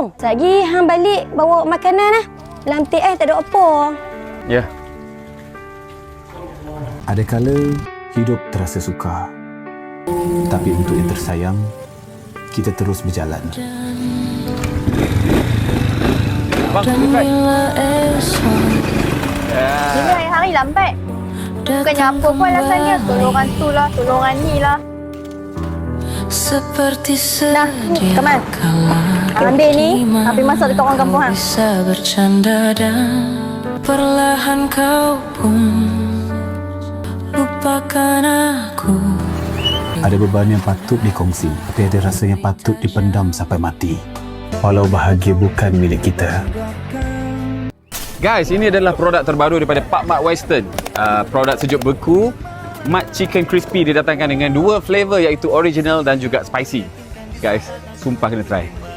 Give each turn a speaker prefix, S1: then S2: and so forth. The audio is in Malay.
S1: tolong. Lagi hang balik bawa makanan lah. Lantik eh tak ada apa.
S2: Ya.
S3: Ada kala hidup terasa sukar. Tapi untuk yang tersayang, kita terus berjalan.
S2: Bang, try.
S4: Ini hari-hari lambat. Bukannya apa pun alasannya. Tolongan tu lah, tolongan ni lah.
S5: Seperti
S4: Nah, ni, Kamal. Ambil ni, ambil masak dekat orang kampung hang.
S5: Bisa bercanda dan perlahan kau pun lupakan aku.
S3: Ada beban yang patut dikongsi, tapi ada rasa yang patut dipendam sampai mati. Walau bahagia bukan milik kita.
S2: Guys, ini adalah produk terbaru daripada Pak Mat Western. Uh, produk sejuk beku, Mat Chicken Crispy didatangkan dengan dua flavor iaitu original dan juga spicy. Guys, sumpah kena try.